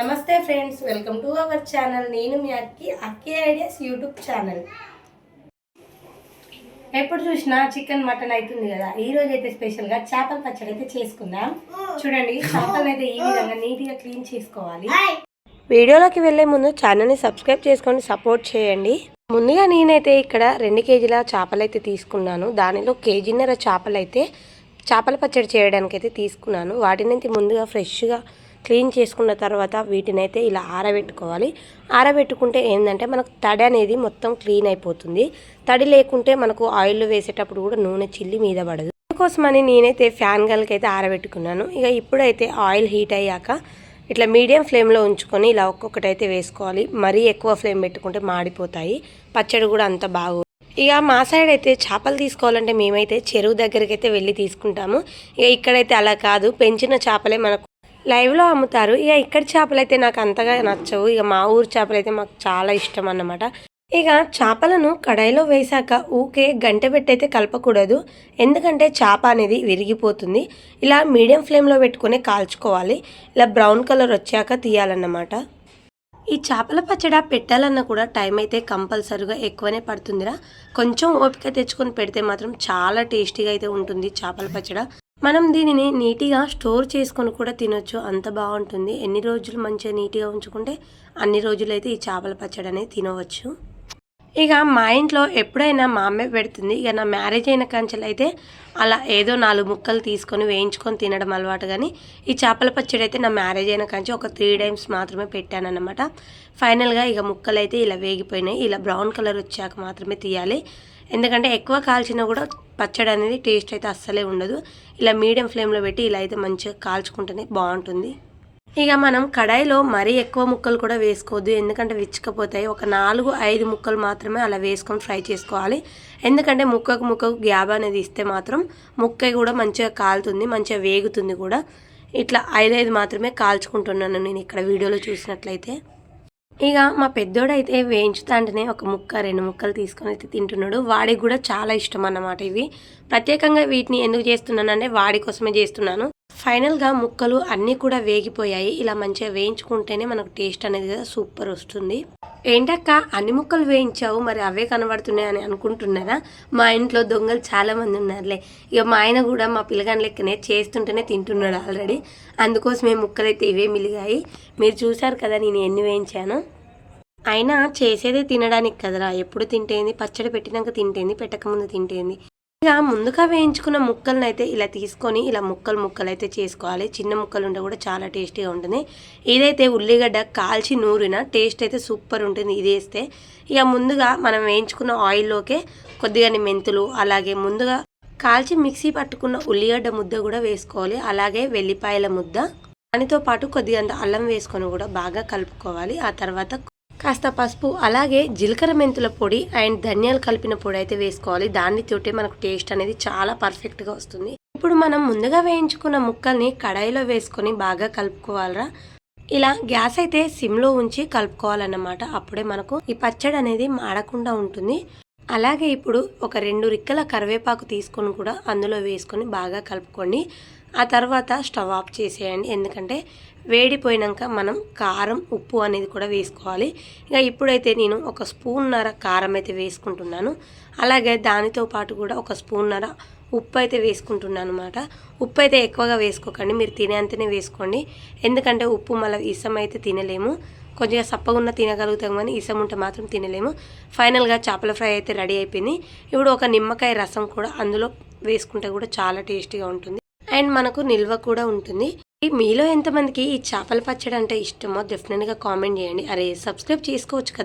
నమస్తే friends welcome to our channel. నేను మీ అక్కి అక్కి ఐడియాస్ యూట్యూబ్ ఛానల్. ఎప్పుడు చూసినా చికెన్ మటన్ అవుతుంది కదా? ఈ రోజు అయితే స్పెషల్గా చేపల పచ్చడి అయితే చేసుకుందాం. చూడండి చేపలు అయితే ఈ విధంగా నీట్గా క్లీన్ చేసుకోవాలి. వీడియోలోకి వెళ్ళే ముందు ఛానల్ని సబ్స్క్రైబ్ చేసుకొని సపోర్ట్ చేయండి. ముందుగా నేనైతే ఇక్కడ రెండు కేజీల చేపలు అయితే తీసుకున్నాను. దానిలో కేజీన్నర చేపలు అయితే చేపల పచ్చడి చేయడానికి అయితే తీసుకున్నాను. వాటిని ముందుగా ఫ్రెష్గా క్లీన్ చేసుకున్న తర్వాత వీటిని అయితే ఇలా ఆరబెట్టుకోవాలి. ఆరబెట్టుకుంటే ఏంటంటే మనకు తడి అనేది మొత్తం క్లీన్ అయిపోతుంది. తడి లేకుంటే మనకు ఆయిల్ వేసేటప్పుడు కూడా నూనె చిల్లి మీద పడదు. అందుకోసమని నేనైతే ఫ్యాన్ గల్కి అయితే ఆరబెట్టుకున్నాను. ఇక ఇప్పుడైతే ఆయిల్ హీట్ అయ్యాక ఇట్లా మీడియం ఫ్లేమ్లో ఉంచుకొని ఇలా ఒక్కొక్కటి అయితే వేసుకోవాలి. మరీ ఎక్కువ ఫ్లేమ్ పెట్టుకుంటే మాడిపోతాయి. పచ్చడి కూడా అంత బాగు ఇక మా సైడ్ అయితే చేపలు తీసుకోవాలంటే మేమైతే చెరువు దగ్గరికి అయితే వెళ్ళి తీసుకుంటాము. ఇక ఇక్కడైతే అలా కాదు. పెంచిన చేపలే మనకు లైవ్లో అమ్ముతారు. ఇక ఇక్కడ చేపలు అయితే నాకు అంతగా నచ్చవు. ఇక మా ఊరు చేపలు అయితే మాకు చాలా ఇష్టం అన్నమాట. ఇక చేపలను కడాయిలో వేశాక ఊకే గంట పెట్టయితే కలపకూడదు. ఎందుకంటే చేప అనేది విరిగిపోతుంది. ఇలా మీడియం ఫ్లేమ్లో పెట్టుకొని కాల్చుకోవాలి. ఇలా బ్రౌన్ కలర్ వచ్చాక తీయాలన్నమాట. ఈ చేపల పచ్చడి పెట్టాలన్నా కూడా టైం అయితే కంపల్సరిగా ఎక్కువనే పడుతుందిరా. కొంచెం ఓపిక తెచ్చుకొని పెడితే మాత్రం చాలా టేస్టీగా అయితే ఉంటుంది చేపల పచ్చడి. మనం దీనిని నీట్గా స్టోర్ చేసుకొని కూడా తినొచ్చు. అంత బాగుంటుంది. ఎన్ని రోజులు మంచిగా నీట్గా ఉంచుకుంటే అన్ని రోజులైతే ఈ చేపల పచ్చడి అనేది తినవచ్చు. ఇక మా ఇంట్లో ఎప్పుడైనా మా అమ్మే పెడుతుంది. ఇక నా మ్యారేజ్ అయిన కంచెలు అయితే అలా ఏదో నాలుగు ముక్కలు తీసుకొని వేయించుకొని తినడం అలవాటు. కానీ ఈ చేపల పచ్చడి అయితే నా మ్యారేజ్ అయిన కంచె ఒక త్రీ టైమ్స్ మాత్రమే పెట్టానన్నమాట. ఫైనల్గా ఇక ముక్కలు అయితే ఇలా వేగిపోయినాయి. ఇలా బ్రౌన్ కలర్ వచ్చాక మాత్రమే తీయాలి. ఎందుకంటే ఎక్కువ కాల్చినా కూడా పచ్చడి అనేది టేస్ట్ అయితే అస్సలే ఉండదు. ఇలా మీడియం ఫ్లేమ్లో పెట్టి ఇలా అయితే మంచిగా కాల్చుకుంటేనే బాగుంటుంది. ఇక మనం కడాయిలో మరీ ఎక్కువ ముక్కలు కూడా వేసుకోవద్దు. ఎందుకంటే విచ్చుకపోతాయి. ఒక నాలుగు ఐదు ముక్కలు మాత్రమే అలా వేసుకొని ఫ్రై చేసుకోవాలి. ఎందుకంటే ముక్కకు ముక్కకు గ్యాబ్ అనేది ఇస్తే మాత్రం ముక్క కూడా మంచిగా కాలుతుంది మంచిగా వేగుతుంది కూడా. ఇట్లా ఐదైదు మాత్రమే కాల్చుకుంటున్నాను నేను ఇక్కడ వీడియోలో చూసినట్లయితే. ఇక మా పెద్దోడైతే వేయించుతాంటేనే ఒక ముక్క రెండు ముక్కలు తీసుకొని అయితే తింటున్నాడు. వాడికి కూడా చాలా ఇష్టం అన్నమాట ఇవి. ప్రత్యేకంగా వీటిని ఎందుకు చేస్తున్నానంటే వాడి కోసమే చేస్తున్నాను. ఫైనల్గా ముక్కలు అన్నీ కూడా వేగిపోయాయి. ఇలా మంచిగా వేయించుకుంటేనే మనకు టేస్ట్ అనేది కదా సూపర్ వస్తుంది. ఏంటక్క అన్ని ముక్కలు వేయించావు మరి అవే కనబడుతున్నాయి అని అనుకుంటున్నారా? మా ఇంట్లో దొంగలు చాలామంది ఉన్నారులే. ఇక మా ఆయన కూడా మా పిల్లగాని లెక్కనే చేస్తుంటేనే తింటున్నాడు ఆల్రెడీ. అందుకోసమే ముక్కలైతే ఇవే మిలిగాయి. మీరు చూసారు కదా నేను ఎన్ని వేయించాను? అయినా చేసేదే తినడానికి కదరా. ఎప్పుడు తింటేంది? పచ్చడి పెట్టినాక తింటేంది? పెట్టకముందు తింటేంది? ఇక ముందుగా వేయించుకున్న ముక్కలను అయితే ఇలా తీసుకొని ఇలా ముక్కలు ముక్కలు అయితే చేసుకోవాలి. చిన్న ముక్కలు ఉంటే కూడా చాలా టేస్టీగా ఉంటుంది. ఇదైతే ఉల్లిగడ్డ కాల్చి నూరిన టేస్ట్ అయితే సూపర్ ఉంటుంది ఇది వేస్తే. ఇక ముందుగా మనం వేయించుకున్న ఆయిల్లోకే కొద్దిగా మెంతులు అలాగే ముందుగా కాల్చి మిక్సీ పట్టుకున్న ఉల్లిగడ్డ ముద్ద కూడా వేసుకోవాలి. అలాగే వెల్లిపాయల ముద్ద. దానితో పాటు కొద్దిగా అల్లం వేసుకొని కూడా బాగా కలుపుకోవాలి. ఆ తర్వాత కాస్త పసుపు అలాగే జీలకర్ర మెంతుల పొడి అండ్ ధనియాలు కలిపిన పొడి అయితే వేసుకోవాలి. దాన్ని తోటే మనకు టేస్ట్ అనేది చాలా పర్ఫెక్ట్గా వస్తుంది. ఇప్పుడు మనం ముందుగా వేయించుకున్న ముక్కల్ని కడాయిలో వేసుకొని బాగా కలుపుకోవాలరా? ఇలా గ్యాస్ అయితే సిమ్లో ఉంచి కలుపుకోవాలన్నమాట. అప్పుడే మనకు ఈ పచ్చడి అనేది మాడకుండా ఉంటుంది. అలాగే ఇప్పుడు ఒక రెండు రిక్కల కరివేపాకు తీసుకొని కూడా అందులో వేసుకొని బాగా కలుపుకోండి. ఆ తర్వాత స్టవ్ ఆఫ్ చేసేయండి. ఎందుకంటే వేడిపోయినాక మనం కారం ఉప్పు అనేది కూడా వేసుకోవాలి. ఇక ఇప్పుడైతే నేను ఒక స్పూన్నర కారం అయితే వేసుకుంటున్నాను. అలాగే దానితో పాటు కూడా ఒక స్పూన్నర ఉప్పు అయితే వేసుకుంటున్నాను అనమాట ఉప్పు అయితే ఎక్కువగా వేసుకోకండి. మీరు తినేంతనే వేసుకోండి. ఎందుకంటే ఉప్పు మళ్ళీ ఇసం అయితే తినలేము. కొంచెం సప్పగున్న తినగలుగుతాం కానీ ఇసం ఉంటే మాత్రం తినలేము. ఫైనల్గా చేపల ఫ్రై అయితే రెడీ అయిపోయింది. ఇప్పుడు ఒక నిమ్మకాయ రసం కూడా అందులో వేసుకుంటే కూడా చాలా టేస్టీగా ఉంటుంది. అండ్ మనకు నిల్వ కూడా ఉంటుంది. మీలో ఎంతమందికి ఈ చేపల పచ్చడి అంటే ఇష్టమో డెఫినెట్గా కామెంట్ చేయండి. అరే సబ్స్క్రైబ్ చేసుకోవచ్చు కదా.